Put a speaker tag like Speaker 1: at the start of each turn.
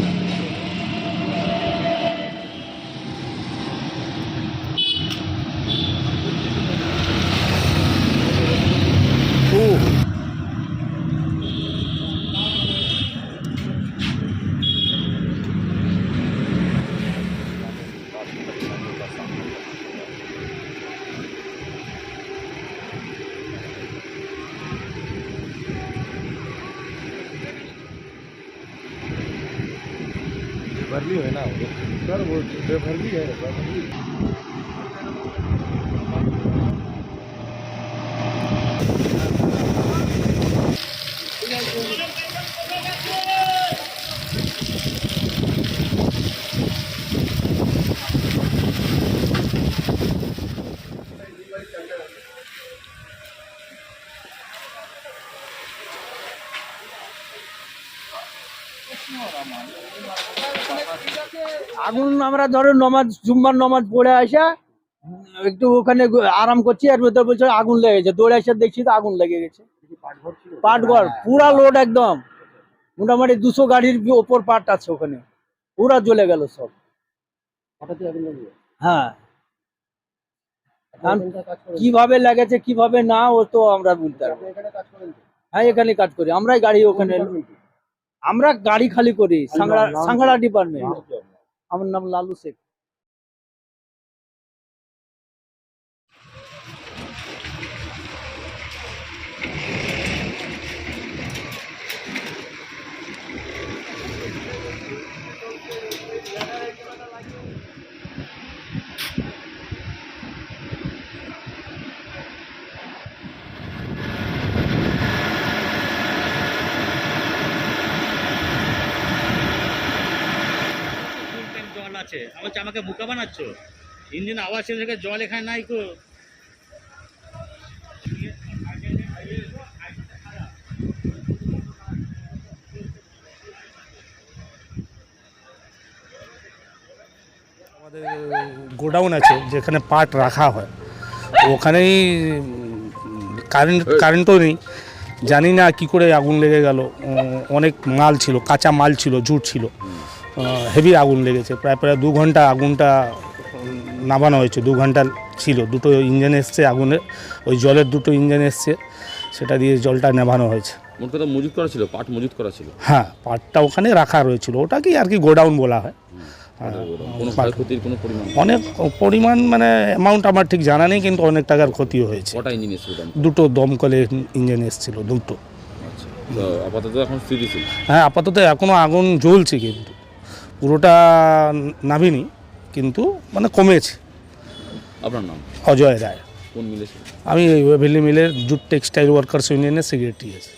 Speaker 1: coup. भरली है ना सर वो बेभरली है बेभरली।
Speaker 2: আগুন আমরা ধরো নমাজ, জুম্মার নমাজ পড়ে আসা, একটু ওখানে আরাম করছি, আর ভেতর বলছে আগুন লেগেছে দৌড়ে এসে দেখছি তো আগুন লেগে গেছে। পাটঘর পুরা লোড একদম। মোটামুটি দুশো গাড়ির ওপর পাট আছে ওখানে। পুরা জ্বলে গেল সব। হ্যাঁ। কীভাবে লেগেছে, কীভাবে না, ও তো আমরা বলতে পারব হ্যাঁ এখানে কাজ করি। আমরাই গাড়ি ওখানে আমরা গাড়ি খালি করি সাংড়া সাংড়া ডিপার্টমেন্ট আমার নাম লালু শেখ।
Speaker 3: আছে? হচ্ছে আমাকে বোকা বানাচ্ছ? ইঞ্জিন আওয়াজ থেকে জল এখানে নাই কো।
Speaker 4: গোডাউন আছে, যেখানে পাট রাখা হয়। ওখানেই কারেন্ট, কারেন্টও নেই। জানি না কি করে আগুন লেগে গেল। অনেক মাল ছিল, কাঁচা মাল ছিল, জুট ছিল। হেভি আগুন লেগেছে। প্রায় প্রায় দু ঘণ্টা আগুনটা নামানো হয়েছে দু ঘণ্টা ছিল। দুটো ইঞ্জিন এসছে আগুনের ওই জলের দুটো ইঞ্জিন এসছে সেটা দিয়ে জলটা নেভানো হয়েছে।
Speaker 5: মোট কথা মজুত করা ছিল পাট মজুত করা ছিল?
Speaker 4: হ্যাঁ পাটটা ওখানে রাখা রয়েছিল। ওটাকেই আর কি গোডাউন বলা হয়। অনেক পরিমাণ মানে অ্যামাউন্ট আমার ঠিক জানা নেই কিন্তু অনেক টাকার ক্ষতি হয়েছে। দুটো দমকলে ইঞ্জিন এসেছিল দুটো।
Speaker 5: আচ্ছা আপাতত এখন
Speaker 4: হ্যাঁ আপাতত এখনও আগুন জ্বলছে কিন্তু। পুরোটা নামিনি কিন্তু মানে কমেছে।
Speaker 5: আপনার নাম?
Speaker 4: অজয় রায়।
Speaker 5: কোন মিলে?
Speaker 4: আমি ওয়েভেলি মিলের জুট টেক্সটাইল ওয়ার্কার্স ইউনিয়নের সেক্রেটারি আছি।